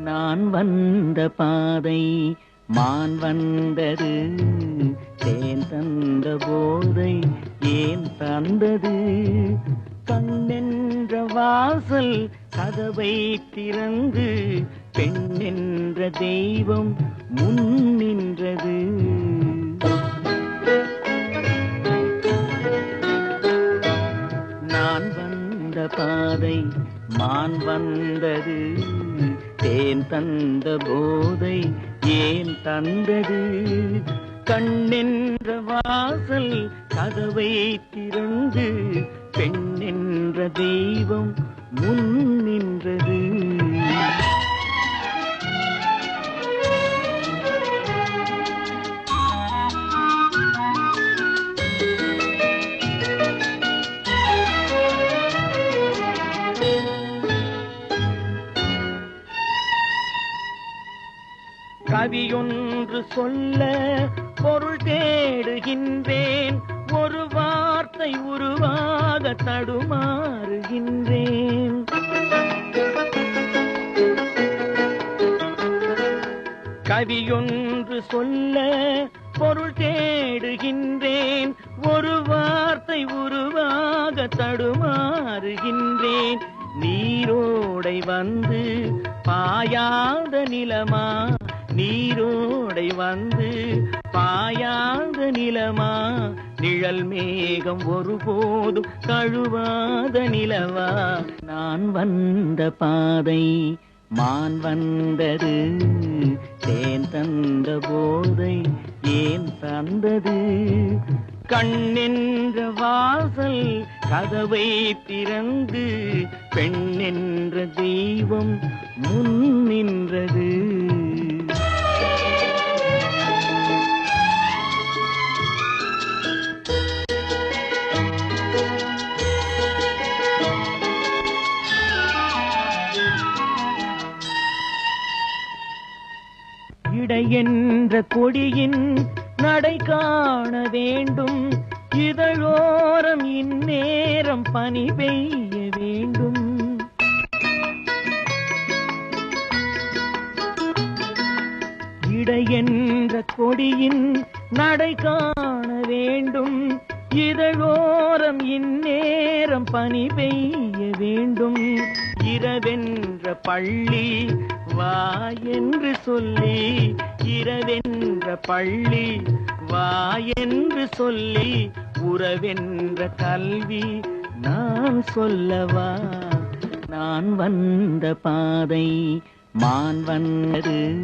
நான் வந்த பாதை மான் வந்தது தேன் தந்த போதை ஏன் தந்தது? கண்ணென்ற வாசல் கதவை திறந்து பெண் என்ற தெய்வம் முன் பாதை மான் வந்தது தேன் தந்த போதை ஏன் தந்தது? கண்ணென்ற வாசல் கதவை திறந்து பெண்ணென்ற தெய்வம் முன் கவியொன்று சொல்ல பொருள் தேடுகின்றேன். ஒரு வார்த்தை உருவாக தடுமாறுகின்றேன். கவியொன்று சொல்ல பொருள் தேடுகின்றேன். ஒரு வார்த்தை உருவாக தடுமாறுகின்றேன். நீரோடை வந்து பாயாத நிலமா நீரோடை வந்து பாயாத நிலமா? நிழல் மேகம் ஒருபோதும் கழுவாத நிலவா? நான் வந்த பாதை மான் வந்தது தேன் தந்த போதை ஏன் தந்தது? கண்ணென்ற வாசல் கதவை திறந்து பெண்ணென்ற தெய்வம் முன் இடை என்ற கொடியின் நடை காண வேண்டும். இதழோரம் இந்நேரம் பனி பெய்ய வேண்டும். இடை என்ற கொடியின் நடை காண வேண்டும். இதழோரம் இந்நேரம் பனி பெய்ய வேண்டும். இரவென்ற பள்ளி வா என்று சொல்லி. இரவென்ற பள்ளி வா என்று சொல்லி. உறவென்ற கல்வி நான் சொல்லவா? நான் வந்த பாதை மான் வந்தது.